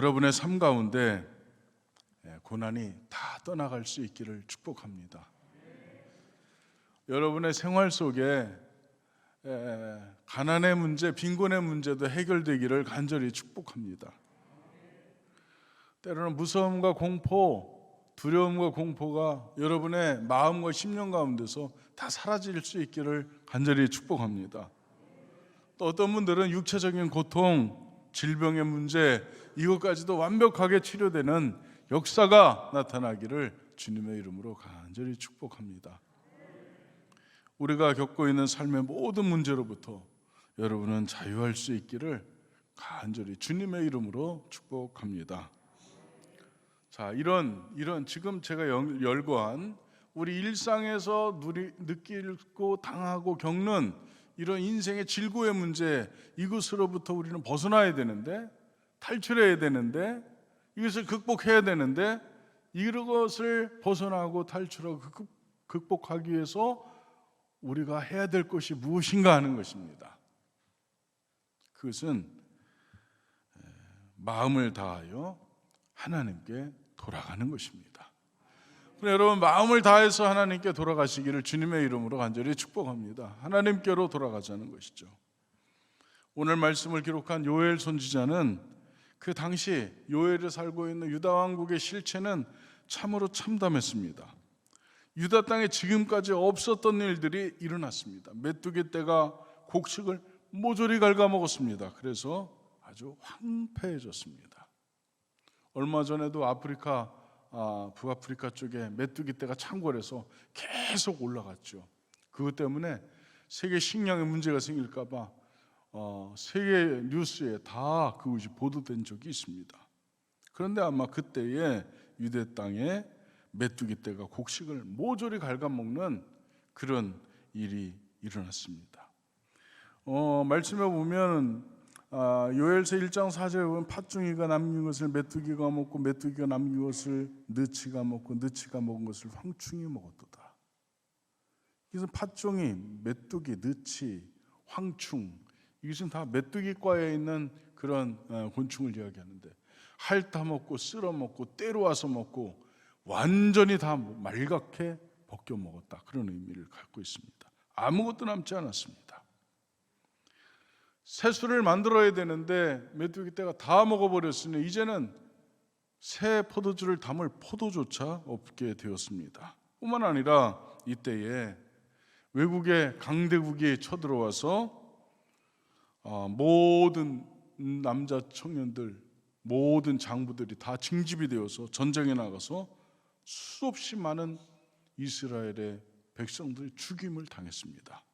여러분의 삶 가운데 예, 고난이 다 떠나갈 수 있기를 축복합니다. 여러분의 생활 속에 에, 가난의 문제, 빈곤의 문제도 해결되기를 간절히 축복합니다. 때로는 무서움과 공포, 두려움과 공포가 여러분의 마음과 심령 가운데서 다 사라질 수 있기를 간절히 축복합니다. 또 어떤 분들은 육체적인 고통, 질병의 문제 이것까지도 완벽하게 치료되는 역사가 나타나기를 주님의 이름으로 간절히 축복합니다. 우리가 겪고 있는 삶의 모든 문제로부터 여러분은 자유할 수 있기를 간절히 주님의 이름으로 축복합니다. 자, 이런 이런 지금 제가 열- 열거한 우리 일상에서 누리, 느끼고 당하고 겪는 이런 인생의 질고의 문제 이것으로부터 우리는 벗어나야 되는데 탈출해야 되는데 이것을 극복해야 되는데 이것을 벗어나고 탈출하고 극- 극복하기 위해서 우리가 해야 될 것이 무엇인가 하는 것입니다. 그것은 에, 마음을 다하여 하나님께 돌아가는 것입니다. 그럼 여러분 마음을 다해서 하나님께 돌아가시기를 주님의 이름으로 간절히 축복합니다. 하나님께로 돌아가자는 것이죠. 오늘 말씀을 기록한 요엘 선지자는 그 당시 요엘에 살고 있는 유다 왕국의 실체는 참으로 참담했습니다. 유다 땅에 지금까지 없었던 일들이 일어났습니다. 메뚜기 떼가 곡식을 모조리 갉아먹었습니다. 그래서 아주 황폐해졌습니다. 얼마 전에도 아프리카 아, 북아프리카 쪽에 메뚜기 떼가 창궐해서 계속 올라갔죠. 그것 때문에 세계 식량에 문제가 생길까봐 어, 세계 뉴스에 다 그것이 보도된 적이 있습니다. 그런데 아마 그때에 유대 땅에 메뚜기 떼가 곡식을 모조리 갉아먹는 그런 일이 일어났습니다. 어, 말씀에 보면 아, 요엘서 1장 4절에 보면 팥중이가 남긴 것을 메뚜기가 먹고 메뚜기가 남긴 것을 느치가 먹고 느치가 먹은 것을 황충이 먹었도다. 그래서 팥종이, 메뚜기, 느치, 황충 이것은 다 메뚜기과에 있는 그런 어, 곤충을 이야기하는데 핥아 먹고 쓸어 먹고 때려 와서 먹고 완전히 다 말갛게 벗겨 먹었다 그런 의미를 갖고 있습니다. 아무것도 남지 않았습니다. 새술을 만들어야 되는데 메뚜기 떼가 다 먹어버렸으니 이제는 새 포도주를 담을 포도조차 없게 되었습니다. 뿐만 아니라 이때에 외국의 강대국이 쳐들어와서 어, 모든 남자 청년들, 모든 장부들이 다 징집이 되어서 전쟁에 나가서 수없이 많은 이스라엘의 백성들이 죽임을 당했습니다.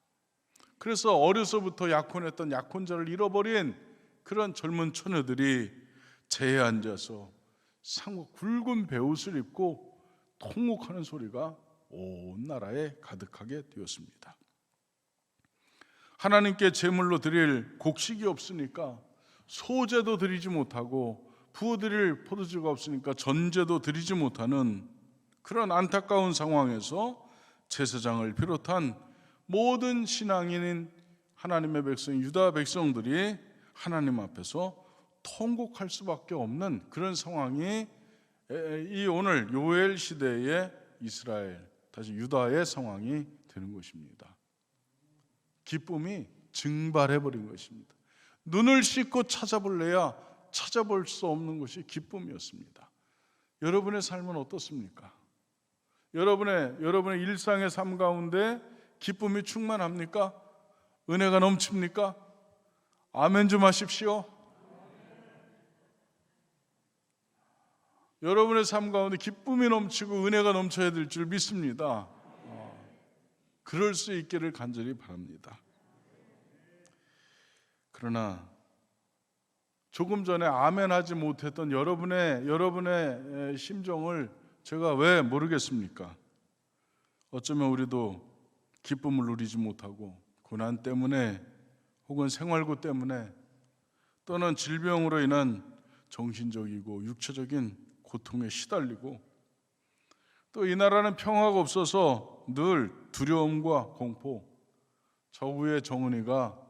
그래서 어려서부터 약혼했던 약혼자를 잃어버린 그런 젊은 처녀들이 재에 앉아서 상고 굵은 베옷을 입고 통곡하는 소리가 온 나라에 가득하게 되었습니다. 하나님께 제물로 드릴 곡식이 없으니까 소제도 드리지 못하고 부어드릴 포도주가 없으니까 전제도 드리지 못하는 그런 안타까운 상황에서 제사장을 비롯한 모든 신앙인인 하나님의 백성 유다 백성들이 하나님 앞에서 통곡할 수밖에 없는 그런 상황이 이 오늘 요엘 시대의 이스라엘 다시 유다의 상황이 되는 것입니다. 기쁨이 증발해 버린 것입니다. 눈을 씻고 찾아볼래야 찾아볼 수 없는 것이 기쁨이었습니다. 여러분의 삶은 어떻습니까? 여러분의 여러분의 일상의 삶 가운데 기쁨이 충만합니까? 은혜가 넘칩니까? 아멘 좀 하십시오. 여러분의 삶 가운데 기쁨이 넘치고 은혜가 넘쳐야 될 줄 믿습니다. 어, 그럴 수 있기를 간절히 바랍니다. 그러나 조금 전에 아멘 하지 못했던 여러분의 여러분의 심정을 제가 왜 모르겠습니까? 어쩌면 우리도 기쁨을 누리지 못하고 고난 때문에 혹은 생활고 때문에 또는 질병으로 인한 정신적이고 육체적인 고통에 시달리고 또 이 나라는 평화가 없어서 늘 두려움과 공포, 저우의 정은이가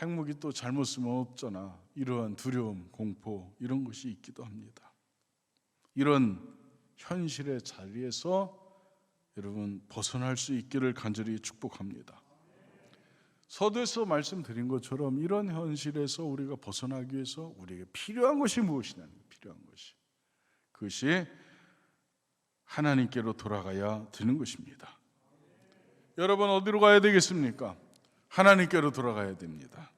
핵무기 또 잘못 쓰면 없잖아. 이러한 두려움, 공포 이런 것이 있기도 합니다. 이런 현실의 자리에서 여러분 벗어날 수 있기를 간절히 축복합니다. 서두에서 말씀드린 것처럼 이런 현실에서 우리가 벗어나기 위해서 우리에게 필요한 것이 무엇이냐는 거예요. 필요한 것이 그것이 하나님께로 돌아가야 되는 것입니다. 여러분 어디로 가야 되겠습니까? 하나님께로 돌아가야 됩니다.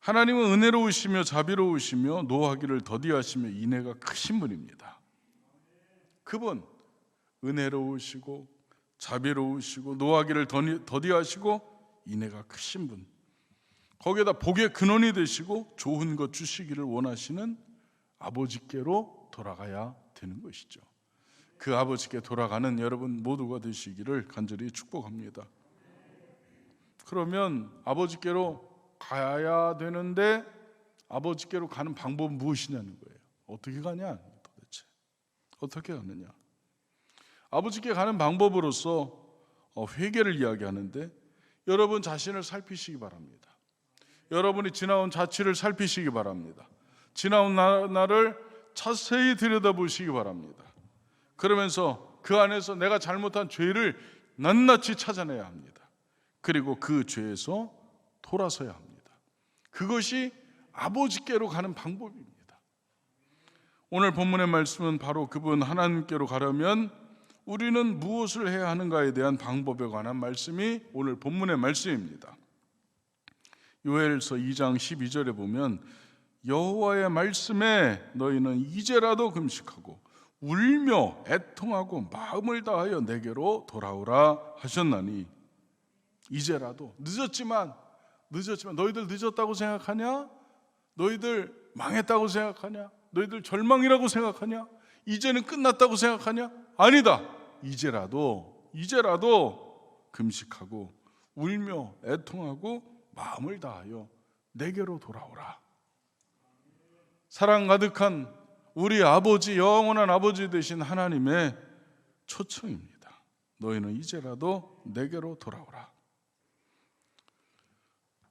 하나님은 은혜로우시며 자비로우시며 노하기를 더디하시며 인애가 크신 분입니다. 그분 은혜로우시고 자비로우시고 노하기를 더디- 더디하시고 인애가 크신 분. 거기에다 복의 근원이 되시고 좋은 것 주시기를 원하시는 아버지께로 돌아가야 되는 것이죠. 그 아버지께 돌아가는 여러분 모두가 되시기를 간절히 축복합니다. 그러면 아버지께로 가야 되는데 아버지께로 가는 방법은 무엇이냐는 거예요. 어떻게 가냐 도대체 어떻게 가느냐? 아버지께 가는 방법으로서 어, 회개를 이야기하는데 여러분 자신을 살피시기 바랍니다. 여러분이 지나온 자취를 살피시기 바랍니다. 지나온 나- 날을 자세히 들여다보시기 바랍니다. 그러면서 그 안에서 내가 잘못한 죄를 낱낱이 찾아내야 합니다. 그리고 그 죄에서 돌아서야 합니다. 그것이 아버지께로 가는 방법입니다. 오늘 본문의 말씀은 바로 그분 하나님께로 가려면 우리는 무엇을 해야 하는가에 대한 방법에 관한 말씀이 오늘 본문의 말씀입니다. 요엘서 2장 12절에 보면 여호와의 말씀에 너희는 이제라도 금식하고 울며 애통하고 마음을 다하여 내게로 돌아오라 하셨나니 이제라도 늦었지만 늦었지만 너희들 늦었다고 생각하냐? 너희들 망했다고 생각하냐? 너희들 절망이라고 생각하냐? 이제는 끝났다고 생각하냐? 아니다. 이제라도 이제라도 금식하고 울며 애통하고 마음을 다하여 내게로 돌아오라. 사랑 가득한 우리 아버지 영원한 아버지 되신 하나님의 초청입니다. 너희는 이제라도 내게로 돌아오라.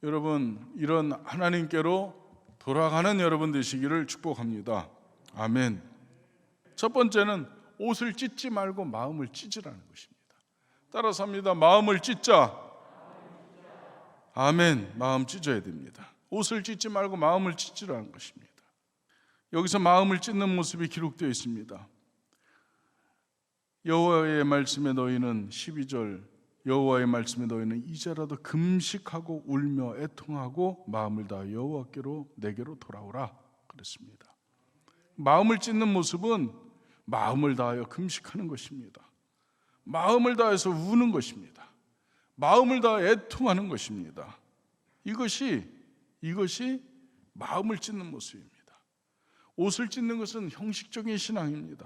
여러분 이런 하나님께로 돌아가는 여러분 되시기를 축복합니다. 아멘. 첫 번째는 옷을 찢지 말고 마음을 찢으라는 것입니다. 따라서 합니다. 마음을 찢자. 아멘. 마음 찢어야 됩니다. 옷을 찢지 말고 마음을 찢으라는 것입니다. 여기서 마음을 찢는 모습이 기록되어 있습니다. 여호와의 말씀에 너희는 12절 여호와의 말씀에 너희는 이제라도 금식하고 울며 애통하고 마음을 다하 여호와께로 내게로 돌아오라 그랬습니다. 마음을 찢는 모습은 마음을 다하여 금식하는 것입니다. 마음을 다해서 우는 것입니다. 마음을 다해 애통하는 것입니다. 이것이 이것이 마음을 찢는 모습입니다. 옷을 찢는 것은 형식적인 신앙입니다.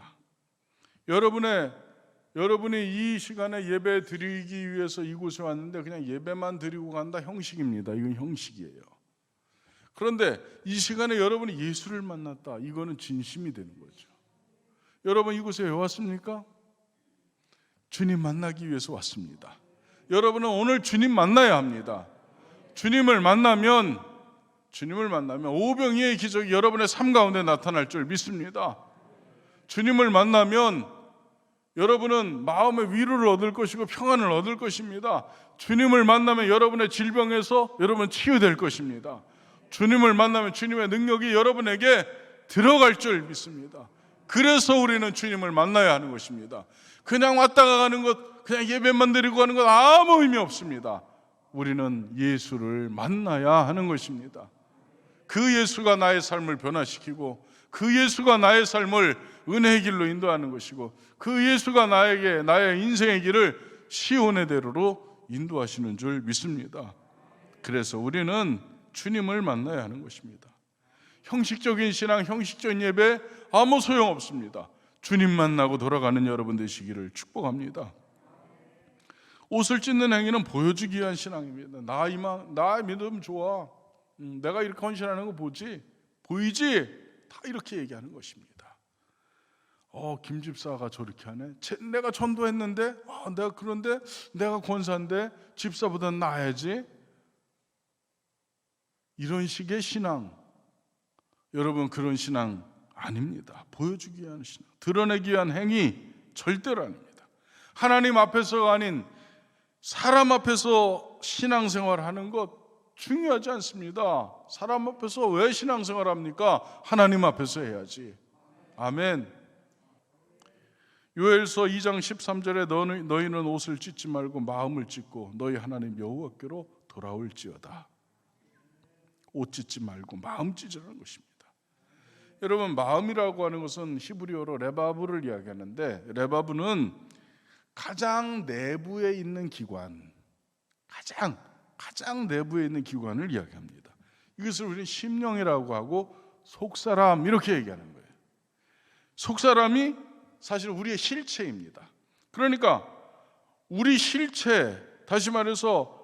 여러분의 여러분이 이 시간에 예배 드리기 위해서 이곳에 왔는데 그냥 예배만 드리고 간다 형식입니다. 이건 형식이에요. 그런데 이 시간에 여러분이 예수를 만났다. 이거는 진심이 되는 거죠. 여러분 이곳에 왜 왔습니까? 주님 만나기 위해서 왔습니다. 여러분은 오늘 주님 만나야 합니다. 주님을 만나면 주님을 만나면 오병이의 기적이 여러분의 삶 가운데 나타날 줄 믿습니다. 주님을 만나면 여러분은 마음의 위로를 얻을 것이고 평안을 얻을 것입니다. 주님을 만나면 여러분의 질병에서 여러분 치유될 것입니다. 주님을 만나면 주님의 능력이 여러분에게 들어갈 줄 믿습니다. 그래서 우리는 주님을 만나야 하는 것입니다. 그냥 왔다가 가는 것, 그냥 예배만 드리고 가는 것 아무 의미 없습니다. 우리는 예수를 만나야 하는 것입니다. 그 예수가 나의 삶을 변화시키고 그 예수가 나의 삶을 은혜의 길로 인도하는 것이고 그 예수가 나에게 나의 인생의 길을 시온의 대로로 인도하시는 줄 믿습니다. 그래서 우리는 주님을 만나야 하는 것입니다. 형식적인 신앙, 형식적인 예배 아무 소용 없습니다. 주님 만나고 돌아가는 여러분 되시기를 축복합니다. 옷을 찢는 행위는 보여주기 위한 신앙입니다. 나 이만 나 믿음 좋아. 음, 내가 이렇게 헌신하는 거 보지? 보이지? 다 이렇게 얘기하는 것입니다. 어, 김 집사가 저렇게 하네. 제- 내가 전도했는데, 아, 내가 그런데 내가 권사인데 집사보다 나아야지. 이런 식의 신앙, 여러분 그런 신앙 아닙니다. 보여주기 위한 신앙, 드러내기 위한 행위 절대로 아닙니다. 하나님 앞에서가 아닌 사람 앞에서 신앙생활 하는 것 중요하지 않습니다. 사람 앞에서 왜 신앙생활 합니까? 하나님 앞에서 해야지. 아멘. 요엘서 2장 13절에 너희, 너희는 옷을 찢지 말고 마음을 찢고 너희 하나님 여호와께로 돌아올지어다. 옷 찢지 말고 마음 찢으라는 것입니다. 여러분 마음이라고 하는 것은 히브리어로 레바브를 이야기하는데 레바브는 가장 내부에 있는 기관, 가장 가장 내부에 있는 기관을 이야기합니다. 이것을 우리는 심령이라고 하고 속사람 이렇게 얘기하는 거예요. 속사람이 사실 우리의 실체입니다. 그러니까 우리 실체, 다시 말해서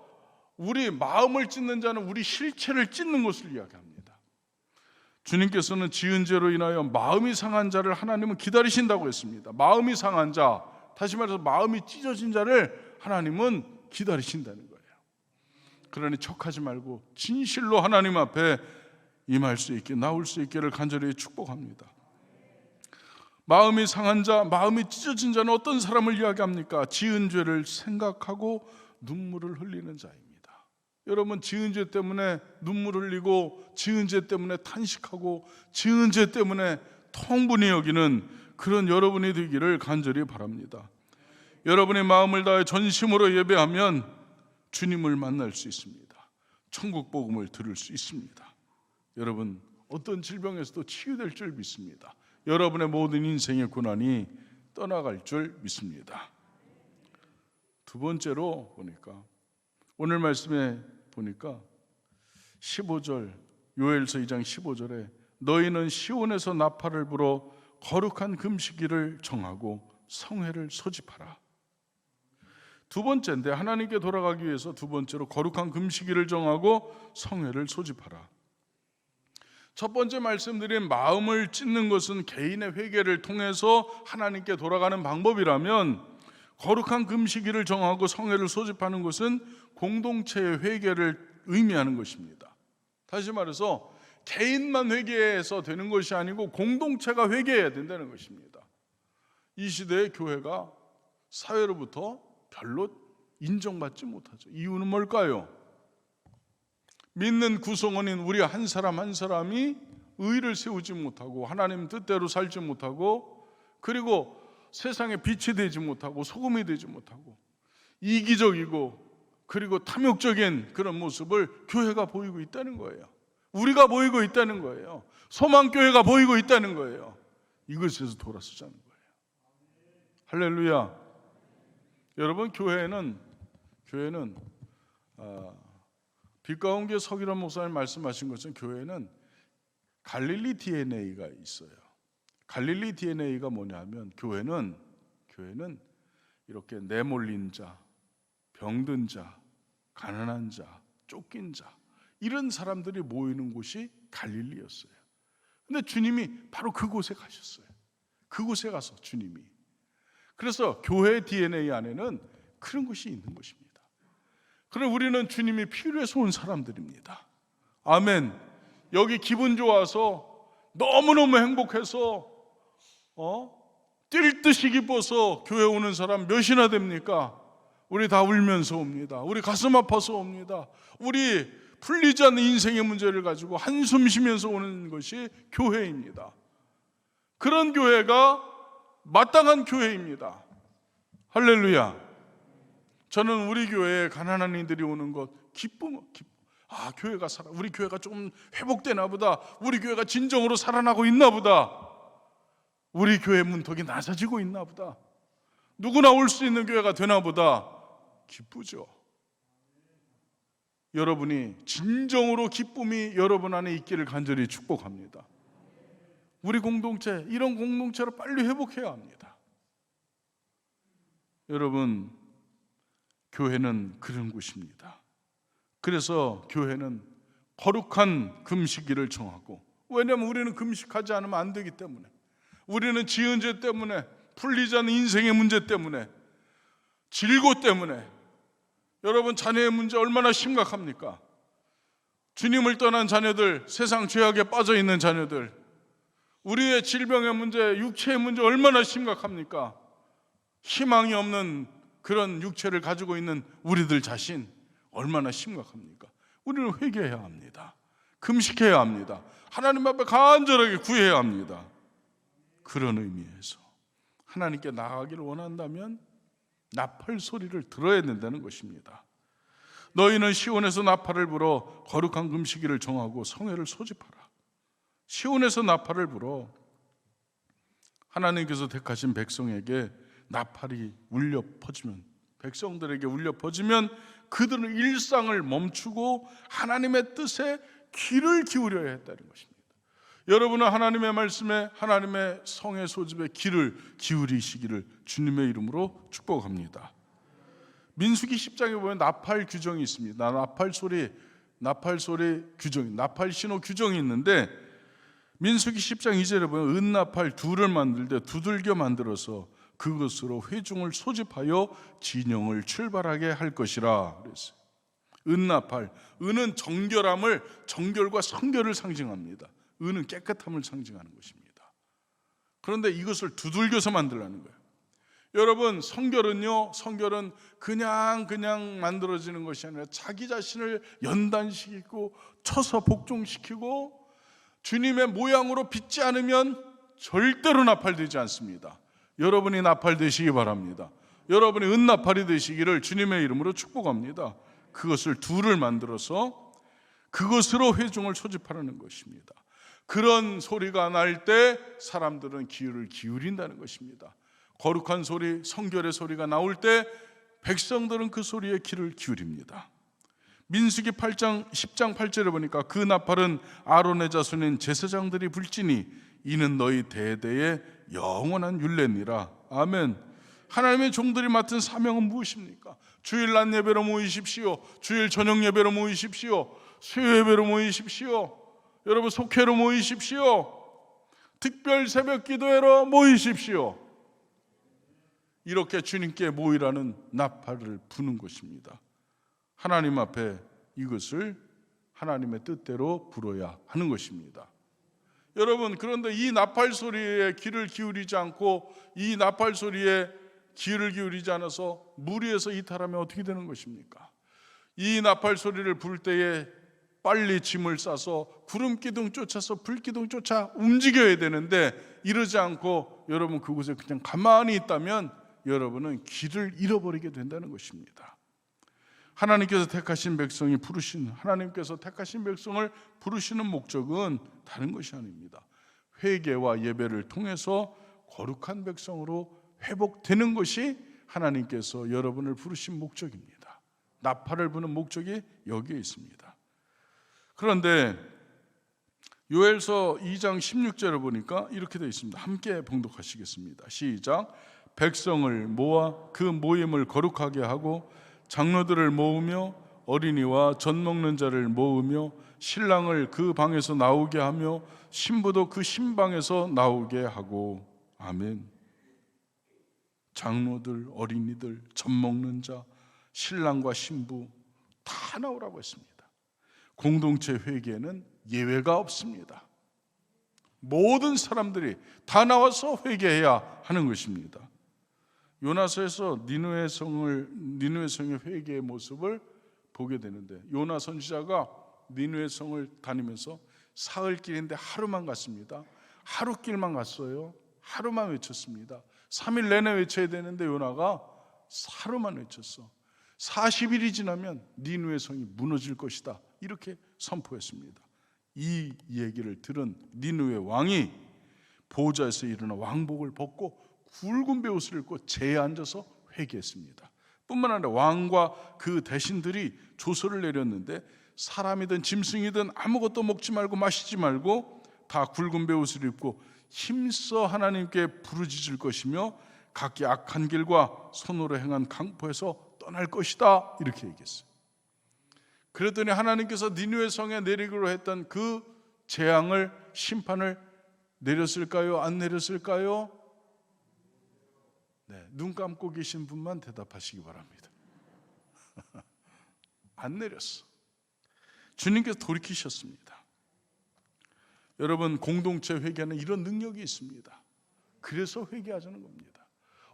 우리 마음을 찢는 자는 우리 실체를 찢는 것을 이야기합니다. 주님께서는 지은 죄로 인하여 마음이 상한 자를 하나님은 기다리신다고 했습니다. 마음이 상한 자, 다시 말해서 마음이 찢어진 자를 하나님은 기다리신다는 거예요. 그러니 척하지 말고 진실로 하나님 앞에 임할 수 있게 나올 수 있기를 간절히 축복합니다. 마음이 상한 자, 마음이 찢어진 자는 어떤 사람을 이야기합니까? 지은 죄를 생각하고 눈물을 흘리는 자입니다. 여러분 지은 죄 때문에 눈물 흘리고 지은 죄 때문에 탄식하고 지은 죄 때문에 통분이 여기는 그런 여러분이 되기를 간절히 바랍니다. 여러분의 마음을 다해 전심으로 예배하면 주님을 만날 수 있습니다. 천국 복음을 들을 수 있습니다. 여러분 어떤 질병에서도 치유될 줄 믿습니다. 여러분의 모든 인생의 고난이 떠나갈 줄 믿습니다. 두 번째로 보니까 오늘 말씀에 보니까 15절 요엘서 2장 15절에 너희는 시온에서 나팔을 불어 거룩한 금식일을 정하고 성회를 소집하라. 두 번째인데 하나님께 돌아가기 위해서 두 번째로 거룩한 금식일을 정하고 성회를 소집하라. 첫 번째 말씀드린 마음을 찢는 것은 개인의 회개를 통해서 하나님께 돌아가는 방법이라면 거룩한 금식일을 정하고 성회를 소집하는 것은 공동체의 회개를 의미하는 것입니다. 다시 말해서 개인만 회개해서 되는 것이 아니고 공동체가 회개해야 된다는 것입니다. 이 시대의 교회가 사회로부터 별로 인정받지 못하죠. 이유는 뭘까요? 믿는 구성원인 우리 한 사람 한 사람이 의를 세우지 못하고 하나님 뜻대로 살지 못하고 그리고 세상에 빛이 되지 못하고 소금이 되지 못하고 이기적이고 그리고 탐욕적인 그런 모습을 교회가 보이고 있다는 거예요. 우리가 보이고 있다는 거예요. 소망교회가 보이고 있다는 거예요. 이것에서 돌아서자는 거예요. 할렐루야. 여러분 교회는 교회는 아, 빛가운 교 서기란 목사님 말씀하신 것은 교회는 갈릴리 DNA가 있어요. 갈릴리 DNA가 뭐냐면 교회는 교회는 이렇게 내몰린 자, 병든 자, 가난한 자, 쫓긴 자 이런 사람들이 모이는 곳이 갈릴리였어요. 근데 주님이 바로 그곳에 가셨어요. 그곳에 가서 주님이 그래서 교회 DNA 안에는 그런 것이 있는 것입니다. 그럼 우리는 주님이 필요해서 온 사람들입니다. 아멘. 여기 기분 좋아서 너무너무 행복해서 어? 뛸 듯이 기뻐서 교회 오는 사람 몇이나 됩니까? 우리 다 울면서 옵니다. 우리 가슴 아파서 옵니다. 우리 풀리지 않는 인생의 문제를 가지고 한숨 쉬면서 오는 것이 교회입니다. 그런 교회가 마땅한 교회입니다. 할렐루야. 저는 우리 교회에 가난한 이들이 오는 것 기쁨, 기쁨. 아, 교회가 살아. 우리 교회가 좀 회복되나 보다. 우리 교회가 진정으로 살아나고 있나 보다. 우리 교회 문턱이 낮아지고 있나 보다. 누구나 올 수 있는 교회가 되나 보다. 기쁘죠. 여러분이 진정으로 기쁨이 여러분 안에 있기를 간절히 축복합니다. 우리 공동체, 이런 공동체를 빨리 회복해야 합니다. 여러분, 교회는 그런 곳입니다. 그래서 교회는 거룩한 금식일을 정하고 왜냐하면 우리는 금식하지 않으면 안 되기 때문에 우리는 지은 죄 때문에 풀리지 않는 인생의 문제 때문에 질고 때문에 여러분 자녀의 문제 얼마나 심각합니까? 주님을 떠난 자녀들, 세상 죄악에 빠져 있는 자녀들, 우리의 질병의 문제, 육체의 문제 얼마나 심각합니까? 희망이 없는 그런 육체를 가지고 있는 우리들 자신 얼마나 심각합니까? 우리는 회개해야 합니다. 금식해야 합니다. 하나님 앞에 간절하게 구해야 합니다. 그런 의미에서 하나님께 나아가기를 원한다면 나팔 소리를 들어야 된다는 것입니다. 너희는 시온에서 나팔을 불어 거룩한 금식일을 정하고 성회를 소집하라. 시온에서 나팔을 불어 하나님께서 택하신 백성에게 나팔이 울려 퍼지면 백성들에게 울려 퍼지면 그들은 일상을 멈추고 하나님의 뜻에 귀를 기울여야 했다는 것입니다. 여러분은 하나님의 말씀에 하나님의 성의 소집에 귀를 기울이시기를 주님의 이름으로 축복합니다. 민수기 10장에 보면 나팔 규정이 있습니다. 나팔 소리, 나팔 소리 규정, 나팔 신호 규정이 있는데 민수기 10장 2절에 보면 은나팔 둘을 만들 때 두들겨 만들어서 그것으로 회중을 소집하여 진영을 출발하게 할 것이라 그랬어요. 은나팔, 은은 정결함을 정결과 성결을 상징합니다. 은은 깨끗함을 상징하는 것입니다. 그런데 이것을 두들겨서 만들라는 거예요. 여러분 성결은요 성결은 그냥 그냥 만들어지는 것이 아니라 자기 자신을 연단시키고 쳐서 복종시키고 주님의 모양으로 빚지 않으면 절대로 나팔되지 않습니다. 여러분이 나팔 되시기 바랍니다. 여러분이 은나팔이 되시기를 주님의 이름으로 축복합니다. 그것을 둘을 만들어서 그것으로 회중을 소집하라는 것입니다. 그런 소리가 날 때 사람들은 귀를 기울인다는 것입니다. 거룩한 소리, 성결의 소리가 나올 때 백성들은 그 소리에 귀를 기울입니다. 민수기 8장 10장 8절에 보니까 그 나팔은 아론의 자손인 제사장들이 불지니 이는 너희 대대의 영원한 율례니라. 아멘. 하나님의 종들이 맡은 사명은 무엇입니까? 주일 낮 예배로 모이십시오. 주일 저녁 예배로 모이십시오. 수요 예배로 모이십시오. 여러분 속회로 모이십시오. 특별 새벽 기도회로 모이십시오. 이렇게 주님께 모이라는 나팔을 부는 것입니다. 하나님 앞에 이것을 하나님의 뜻대로 불어야 하는 것입니다. 여러분, 그런데 이 나팔 소리에 귀를 기울이지 않고 이 나팔 소리에 귀를 기울이지 않아서 무리에서 이탈하면 어떻게 되는 것입니까? 이 나팔 소리를 부를 때에 빨리 짐을 싸서 구름 기둥 쫓아서 불 기둥 쫓아 움직여야 되는데 이러지 않고 여러분 그곳에 그냥 가만히 있다면 여러분은 길을 잃어버리게 된다는 것입니다. 하나님께서 택하신 백성이 부르신 하나님께서 택하신 백성을 부르시는 목적은 다른 것이 아닙니다. 회개와 예배를 통해서 거룩한 백성으로 회복되는 것이 하나님께서 여러분을 부르신 목적입니다. 나팔을 부는 목적이 여기에 있습니다. 그런데 요엘서 2장 16절을 보니까 이렇게 되어 있습니다. 함께 봉독하시겠습니다. 시작. 백성을 모아 그 모임을 거룩하게 하고 장로들을 모으며 어린이와 젖 먹는 자를 모으며 신랑을 그 방에서 나오게 하며 신부도 그 신방에서 나오게 하고 아멘. 장로들, 어린이들, 젖 먹는 자, 신랑과 신부 다 나오라고 했습니다. 공동체 회개는 예외가 없습니다. 모든 사람들이 다 나와서 회개해야 하는 것입니다. 요나서에서 니누의 성을 니누의 성의 회개의 모습을 보게 되는데 요나 선지자가 니누의 성을 다니면서 사흘 길인데 하루만 갔습니다. 하루 길만 갔어요. 하루만 외쳤습니다. 3일 내내 외쳐야 되는데 요나가 하루만 외쳤어. 40일이 지나면 니누의 성이 무너질 것이다. 이렇게 선포했습니다. 이 얘기를 들은 니누의 왕이 보좌에서 일어나 왕복을 벗고 굵은 베옷을 입고 재에 앉아서 회개했습니다. 뿐만 아니라 왕과 그 대신들이 조서를 내렸는데 사람이든 짐승이든 아무것도 먹지 말고 마시지 말고 다 굵은 베옷을 입고 힘써 하나님께 부르짖을 것이며 각기 악한 길과 손으로 행한 강포에서 떠날 것이다 이렇게 얘기했어요. 그랬더니 하나님께서 니누의 성에 내리기로 했던 그 재앙을 심판을 내렸을까요? 안 내렸을까요? 네, 눈 감고 계신 분만 대답하시기 바랍니다. 안 내렸어. 주님께서 돌이키셨습니다. 여러분 공동체 회개는 이런 능력이 있습니다. 그래서 회개하자는 겁니다.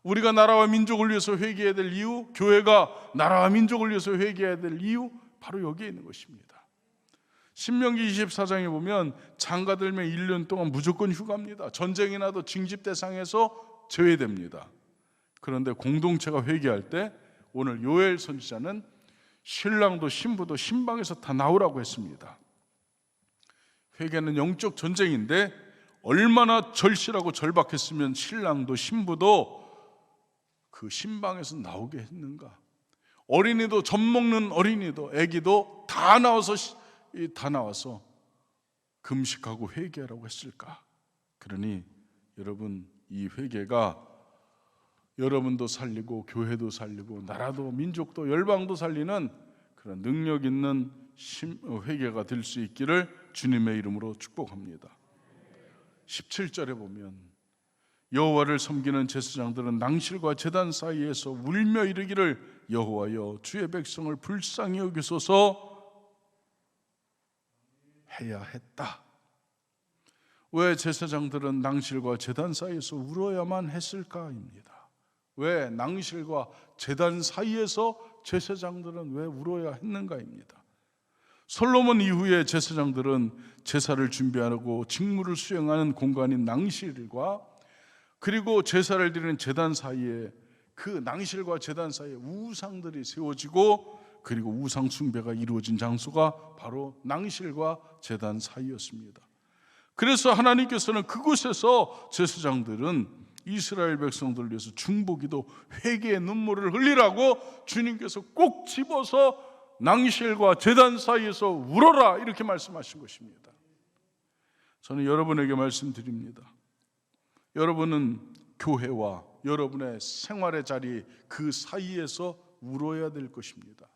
우리가 나라와 민족을 위해서 회개해야 될 이유, 교회가 나라와 민족을 위해서 회개해야 될 이유 바로 여기에 있는 것입니다. 신명기 24장에 보면 장가 들면 1년 동안 무조건 휴가입니다. 전쟁이 나도 징집 대상에서 제외됩니다. 그런데 공동체가 회개할 때 오늘 요엘 선지자는 신랑도 신부도 신방에서 다 나오라고 했습니다. 회개는 영적 전쟁인데 얼마나 절실하고 절박했으면 신랑도 신부도 그 신방에서 나오게 했는가? 어린이도 젖 먹는 어린이도 아기도 다 나와서 시- 이다 나와서 금식하고 회개하라고 했을까? 그러니 여러분 이 회개가 여러분도 살리고 교회도 살리고 나라도 민족도 열방도 살리는 그런 능력 있는 심- 어, 회개가 될 수 있기를 주님의 이름으로 축복합니다. 17절에 보면 여호와를 섬기는 제사장들은 낭실과 제단 사이에서 울며 이르기를 여호와여 주의 백성을 불쌍히 여기소서 해야 했다. 왜 제사장들은 낭실과 제단 사이에서 울어야만 했을까입니다. 왜 낭실과 제단 사이에서 제사장들은 왜 울어야 했는가입니다. 솔로몬 이후에 제사장들은 제사를 준비하고 직무를 수행하는 공간인 낭실과 그리고 제사를 드리는 제단 사이에 그 낭실과 제단 사이에 우상들이 세워지고 그리고 우상 숭배가 이루어진 장소가 바로 낭실과 제단 사이였습니다. 그래서 하나님께서는 그곳에서 제사장들은 이스라엘 백성들을 위해서 중보기도 회개의 눈물을 흘리라고 주님께서 꼭 집어서 낭실과 제단 사이에서 울어라 이렇게 말씀하신 것입니다. 저는 여러분에게 말씀드립니다. 여러분은 교회와 여러분의 생활의 자리 그 사이에서 울어야 될 것입니다.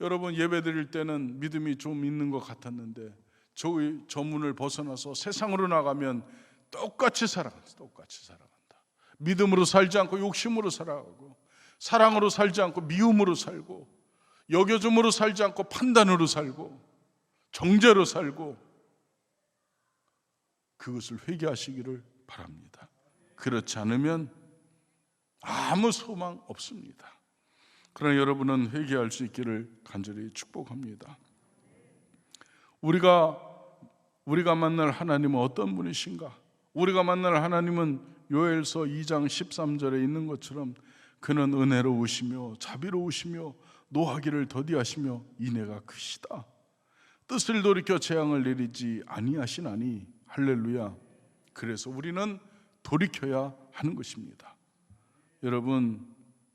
여러분 예배 드릴 때는 믿음이 좀 있는 것 같았는데 저, 저 문을 벗어나서 세상으로 나가면 똑같이 살아간다. 똑같이 살아간다. 믿음으로 살지 않고 욕심으로 살아가고 사랑으로 살지 않고 미움으로 살고 여겨줌으로 살지 않고 판단으로 살고 정죄로 살고 그것을 회개하시기를 바랍니다. 그렇지 않으면 아무 소망 없습니다. 그러나 여러분은 회개할 수 있기를 간절히 축복합니다. 우리가 우리가 만날 하나님은 어떤 분이신가? 우리가 만날 하나님은 요엘서 2장 13절에 있는 것처럼 그는 은혜로우시며 자비로우시며 노하기를 더디하시며 인애가 크시다. 뜻을 돌이켜 재앙을 내리지 아니하시나니 할렐루야. 그래서 우리는 돌이켜야 하는 것입니다. 여러분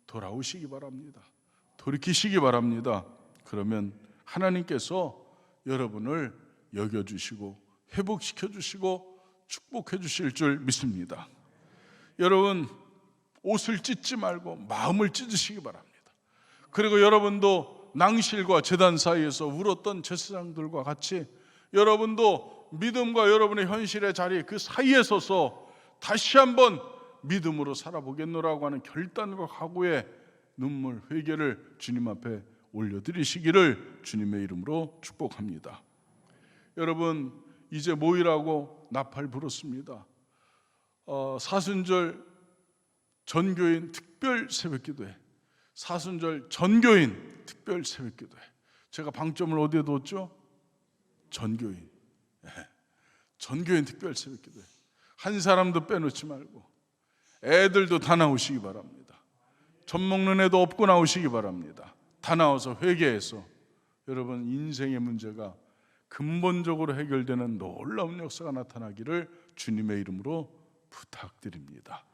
돌아오시기 바랍니다. 돌이키시기 바랍니다. 그러면 하나님께서 여러분을 여겨 주시고 회복시켜 주시고 축복해 주실 줄 믿습니다. 여러분 옷을 찢지 말고 마음을 찢으시기 바랍니다. 그리고 여러분도 낭실과 재단 사이에서 울었던 제사장들과 같이 여러분도 믿음과 여러분의 현실의 자리 그 사이에 서서 다시 한번 믿음으로 살아보겠노라고 하는 결단과 각오의 눈물 회개를 주님 앞에 올려드리시기를 주님의 이름으로 축복합니다. 여러분 이제 모이라고 나팔 불었습니다. 어, 사순절 전교인 특별 새벽기도회, 사순절 전교인 특별 새벽기도회. 제가 방점을 어디에 뒀죠? 전교인, 예. 전교인 특별 새벽기도회. 한 사람도 빼놓지 말고 애들도 다 나오시기 바랍니다. 젖 먹는 애도 없고 나오시기 바랍니다. 다 나와서 회개해서 여러분 인생의 문제가 근본적으로 해결되는 놀라운 역사가 나타나기를 주님의 이름으로 부탁드립니다.